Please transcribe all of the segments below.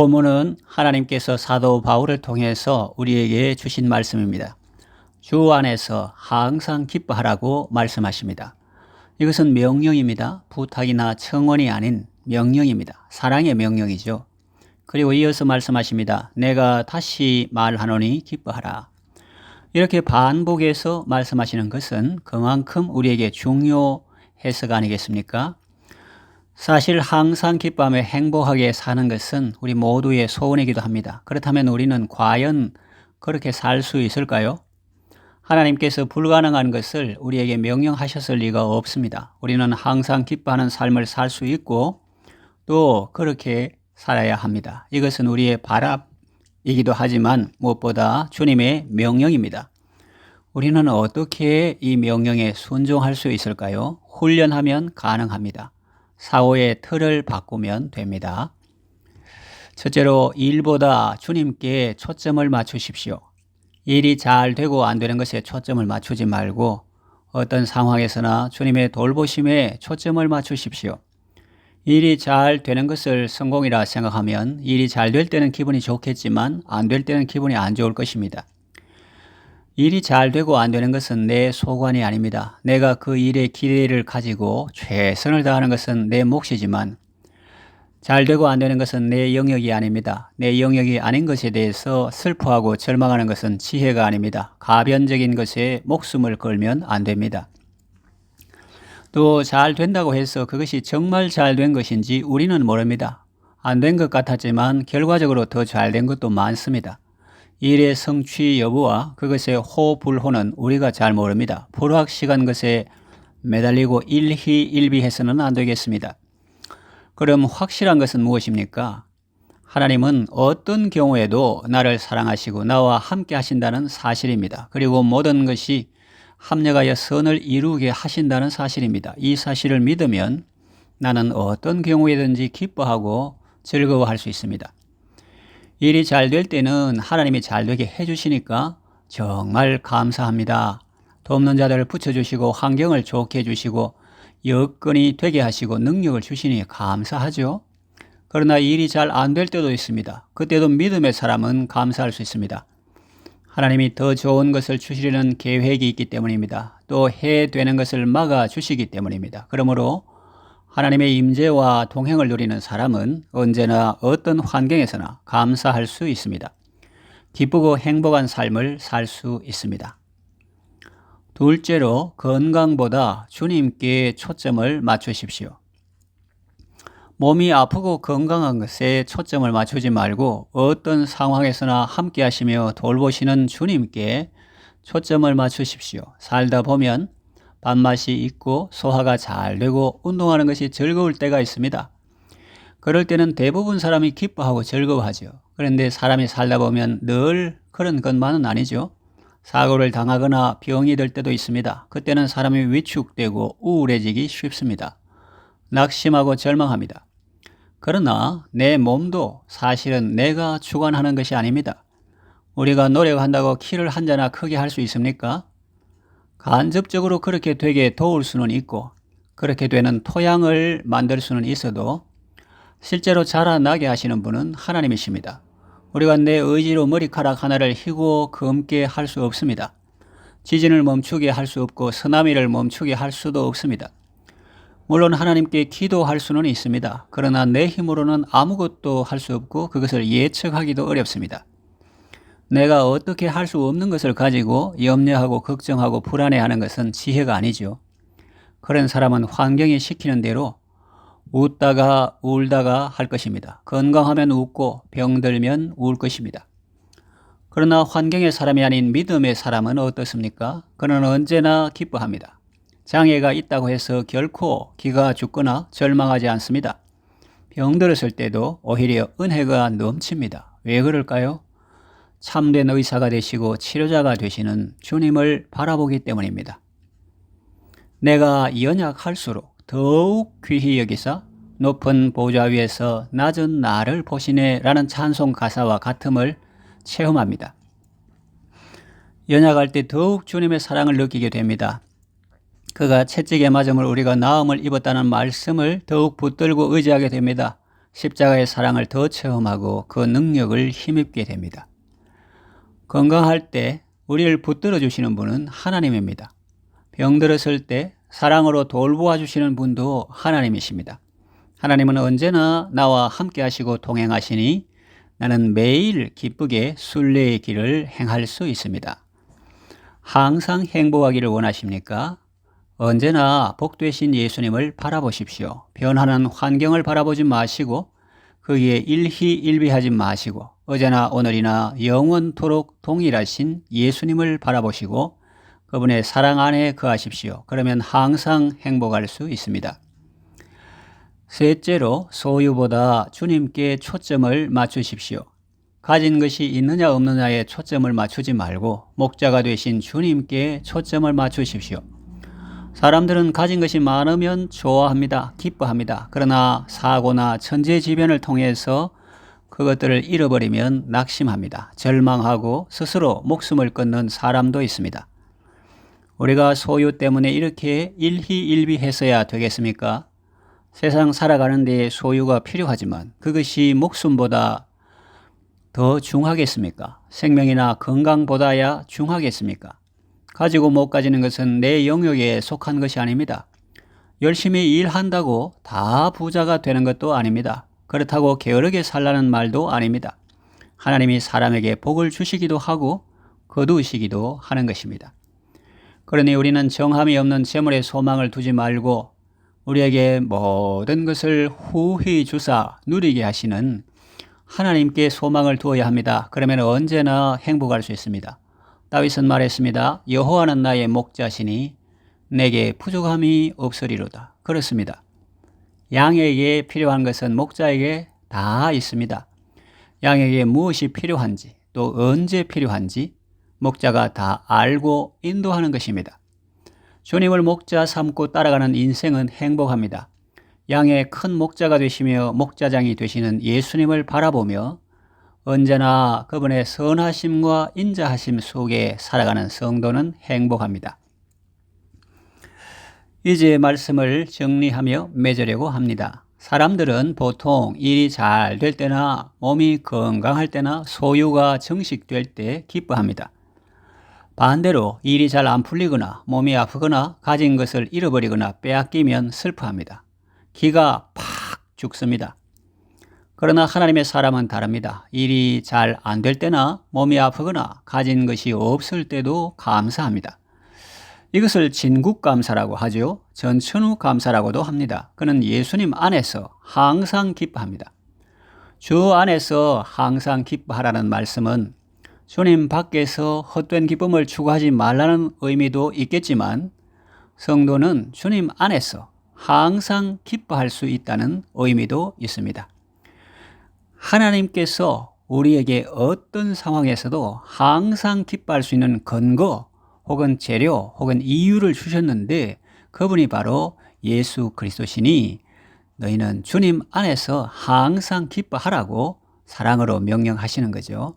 본문은 하나님께서 사도 바울을 통해서 우리에게 주신 말씀입니다. 주 안에서 항상 기뻐하라고 말씀하십니다. 이것은 명령입니다. 부탁이나 청원이 아닌 명령입니다. 사랑의 명령이죠. 그리고 이어서 말씀하십니다. 내가 다시 말하노니 기뻐하라. 이렇게 반복해서 말씀하시는 것은 그만큼 우리에게 중요해서가 아니겠습니까? 사실 항상 기뻐하며 행복하게 사는 것은 우리 모두의 소원이기도 합니다. 그렇다면 우리는 과연 그렇게 살 수 있을까요? 하나님께서 불가능한 것을 우리에게 명령하셨을 리가 없습니다. 우리는 항상 기뻐하는 삶을 살 수 있고 또 그렇게 살아야 합니다. 이것은 우리의 바람이기도 하지만 무엇보다 주님의 명령입니다. 우리는 어떻게 이 명령에 순종할 수 있을까요? 훈련하면 가능합니다. 사고의 틀을 바꾸면 됩니다. 첫째로 일보다 주님께 초점을 맞추십시오. 일이 잘 되고 안 되는 것에 초점을 맞추지 말고 어떤 상황에서나 주님의 돌보심에 초점을 맞추십시오. 일이 잘 되는 것을 성공이라 생각하면 일이 잘 될 때는 기분이 좋겠지만 안 될 때는 기분이 안 좋을 것입니다. 일이 잘 되고 안 되는 것은 내 소관이 아닙니다. 내가 그 일에 기대를 가지고 최선을 다하는 것은 내 몫이지만 잘 되고 안 되는 것은 내 영역이 아닙니다. 내 영역이 아닌 것에 대해서 슬퍼하고 절망하는 것은 지혜가 아닙니다. 가변적인 것에 목숨을 걸면 안 됩니다. 또 잘 된다고 해서 그것이 정말 잘 된 것인지 우리는 모릅니다. 안 된 것 같았지만 결과적으로 더 잘 된 것도 많습니다. 일의 성취 여부와 그것의 호불호는 우리가 잘 모릅니다. 불확실한 것에 매달리고 일희일비해서는 안 되겠습니다. 그럼 확실한 것은 무엇입니까? 하나님은 어떤 경우에도 나를 사랑하시고 나와 함께 하신다는 사실입니다. 그리고 모든 것이 합력하여 선을 이루게 하신다는 사실입니다. 이 사실을 믿으면 나는 어떤 경우에든지 기뻐하고 즐거워할 수 있습니다. 일이 잘 될 때는 하나님이 잘 되게 해주시니까 정말 감사합니다. 돕는 자들을 붙여주시고 환경을 좋게 해주시고 여건이 되게 하시고 능력을 주시니 감사하죠. 그러나 일이 잘 안 될 때도 있습니다. 그때도 믿음의 사람은 감사할 수 있습니다. 하나님이 더 좋은 것을 주시려는 계획이 있기 때문입니다. 또 해되는 것을 막아 주시기 때문입니다. 그러므로 하나님의 임재와 동행을 누리는 사람은 언제나 어떤 환경에서나 감사할 수 있습니다. 기쁘고 행복한 삶을 살 수 있습니다. 둘째로 건강보다 주님께 초점을 맞추십시오. 몸이 아프고 건강한 것에 초점을 맞추지 말고 어떤 상황에서나 함께 하시며 돌보시는 주님께 초점을 맞추십시오. 살다 보면 밥맛이 있고 소화가 잘 되고 운동하는 것이 즐거울 때가 있습니다. 그럴 때는 대부분 사람이 기뻐하고 즐거워하죠. 그런데 사람이 살다 보면 늘 그런 것만은 아니죠. 사고를 당하거나 병이 들 때도 있습니다. 그때는 사람이 위축되고 우울해지기 쉽습니다. 낙심하고 절망합니다. 그러나 내 몸도 사실은 내가 주관하는 것이 아닙니다. 우리가 노력한다고 키를 한 자나 크게 할 수 있습니까? 간접적으로 그렇게 되게 도울 수는 있고 그렇게 되는 토양을 만들 수는 있어도 실제로 자라나게 하시는 분은 하나님이십니다. 우리가 내 의지로 머리카락 하나를 희고 검게 할 수 없습니다. 지진을 멈추게 할 수 없고 쓰나미를 멈추게 할 수도 없습니다. 물론 하나님께 기도할 수는 있습니다. 그러나 내 힘으로는 아무것도 할 수 없고 그것을 예측하기도 어렵습니다. 내가 어떻게 할 수 없는 것을 가지고 염려하고 걱정하고 불안해하는 것은 지혜가 아니죠. 그런 사람은 환경이 시키는 대로 웃다가 울다가 할 것입니다. 건강하면 웃고 병들면 울 것입니다. 그러나 환경의 사람이 아닌 믿음의 사람은 어떻습니까? 그는 언제나 기뻐합니다. 장애가 있다고 해서 결코 기가 죽거나 절망하지 않습니다. 병들었을 때도 오히려 은혜가 넘칩니다. 왜 그럴까요? 참된 의사가 되시고 치료자가 되시는 주님을 바라보기 때문입니다. 내가 연약할수록 더욱 귀히 여기사 높은 보좌 위에서 낮은 나를 보시네 라는 찬송 가사와 같음을 체험합니다. 연약할 때 더욱 주님의 사랑을 느끼게 됩니다. 그가 채찍에 맞음을 우리가 나음을 입었다는 말씀을 더욱 붙들고 의지하게 됩니다. 십자가의 사랑을 더 체험하고 그 능력을 힘입게 됩니다. 건강할 때 우리를 붙들어 주시는 분은 하나님입니다. 병들었을 때 사랑으로 돌보아 주시는 분도 하나님이십니다. 하나님은 언제나 나와 함께 하시고 동행하시니 나는 매일 기쁘게 순례의 길을 행할 수 있습니다. 항상 행복하기를 원하십니까? 언제나 복되신 예수님을 바라보십시오. 변하는 환경을 바라보지 마시고 거기에 일희일비하지 마시고 어제나 오늘이나 영원토록 동일하신 예수님을 바라보시고 그분의 사랑 안에 거하십시오. 그러면 항상 행복할 수 있습니다. 셋째로 소유보다 주님께 초점을 맞추십시오. 가진 것이 있느냐 없느냐에 초점을 맞추지 말고 목자가 되신 주님께 초점을 맞추십시오. 사람들은 가진 것이 많으면 좋아합니다. 기뻐합니다. 그러나 사고나 천재지변을 통해서 그것들을 잃어버리면 낙심합니다. 절망하고 스스로 목숨을 끊는 사람도 있습니다. 우리가 소유 때문에 이렇게 일희일비했어야 되겠습니까? 세상 살아가는 데 소유가 필요하지만 그것이 목숨보다 더 중하겠습니까? 생명이나 건강보다야 중하겠습니까? 가지고 못 가지는 것은 내 영역에 속한 것이 아닙니다. 열심히 일한다고 다 부자가 되는 것도 아닙니다. 그렇다고 게으르게 살라는 말도 아닙니다. 하나님이 사람에게 복을 주시기도 하고 거두시기도 하는 것입니다. 그러니 우리는 정함이 없는 재물에 소망을 두지 말고 우리에게 모든 것을 후히 주사 누리게 하시는 하나님께 소망을 두어야 합니다. 그러면 언제나 행복할 수 있습니다. 다윗은 말했습니다. 여호와는 나의 목자시니 내게 부족함이 없으리로다. 그렇습니다. 양에게 필요한 것은 목자에게 다 있습니다. 양에게 무엇이 필요한지 또 언제 필요한지 목자가 다 알고 인도하는 것입니다. 주님을 목자 삼고 따라가는 인생은 행복합니다. 양의 큰 목자가 되시며 목자장이 되시는 예수님을 바라보며 언제나 그분의 선하심과 인자하심 속에 살아가는 성도는 행복합니다. 이제 말씀을 정리하며 맺으려고 합니다. 사람들은 보통 일이 잘 될 때나 몸이 건강할 때나 소유가 정식될 때 기뻐합니다. 반대로 일이 잘 안 풀리거나 몸이 아프거나 가진 것을 잃어버리거나 빼앗기면 슬퍼합니다. 기가 팍 죽습니다. 그러나 하나님의 사람은 다릅니다. 일이 잘 안 될 때나 몸이 아프거나 가진 것이 없을 때도 감사합니다. 이것을 진국감사라고 하죠. 전천후 감사라고도 합니다. 그는 예수님 안에서 항상 기뻐합니다. 주 안에서 항상 기뻐하라는 말씀은 주님 밖에서 헛된 기쁨을 추구하지 말라는 의미도 있겠지만 성도는 주님 안에서 항상 기뻐할 수 있다는 의미도 있습니다. 하나님께서 우리에게 어떤 상황에서도 항상 기뻐할 수 있는 근거 혹은 재료 혹은 이유를 주셨는데 그분이 바로 예수 그리스도시니 너희는 주님 안에서 항상 기뻐하라고 사랑으로 명령하시는 거죠.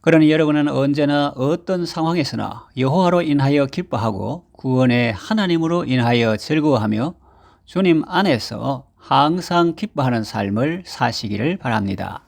그러니 여러분은 언제나 어떤 상황에서나 여호와로 인하여 기뻐하고 구원의 하나님으로 인하여 즐거워하며 주님 안에서 항상 기뻐하는 삶을 사시기를 바랍니다.